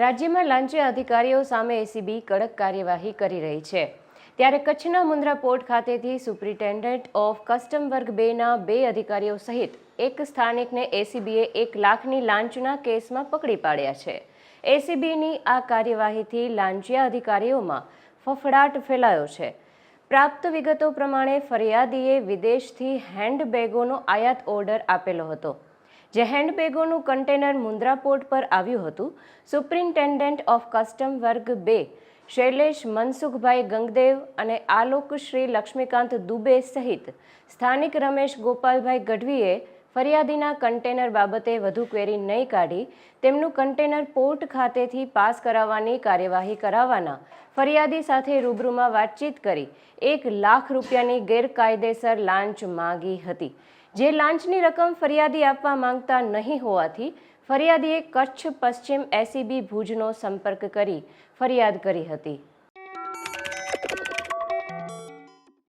રાજ્યમાં લાંચિયા અધિકારીઓ સામે એસીબી કડક કાર્યવાહી કરી રહી છે. ત્યારે કચ્છના મુન્દ્રા પોર્ટ ખાતેથી સુપ્રિન્ટેન્ડન્ટ ઓફ કસ્ટમ વર્ગ બેના બે અધિકારીઓ સહિત એક સ્થાનિકને એસીબીએ એક લાખની લાંચના કેસમાં પકડી પાડ્યા છે. એસીબીની આ કાર્યવાહીથી લાંચિયા અધિકારીઓમાં ફફડાટ ફેલાયો છે. પ્રાપ્ત વિગતો પ્રમાણે ફરિયાદીએ વિદેશથી હેન્ડબેગોનો આયાત ઓર્ડર આપેલો હતો. જે હેન્ડબેગોનું કન્ટેનર મુન્દ્રા પોર્ટ પર આવ્યું હતું, સુપ્રિન્ટેન્ડન્ટ ઓફ કસ્ટમ વર્ગ બે, શૈલેષ મનસુખભાઈ ગંગદેવ અને આલોક શ્રી લક્ષ્મીકાંત દુબે સહિત સ્થાનિક રમેશ ગોપાલભાઈ ગઢવીએ ફરિયાદીના કન્ટેનર બાબતે વધુ ક્વેરી નહીં કાઢી, તેમનું કન્ટેનર પોર્ટ ખાતેથી પાસ કરાવવાની કાર્યવાહી કરાવવાના ફરિયાદી સાથે રૂબરૂમાં વાતચીત કરી, એક લાખ રૂપિયાની ગેરકાયદેસર લાંચ માંગી હતી. જે લાંચની રકમ ફરિયાદી આપવા માંગતા નહીં હોવાથી ફરિયાદીએ કચ્છ પશ્ચિમ એસીબી ભુજનો સંપર્ક કરી ફરિયાદ કરી હતી.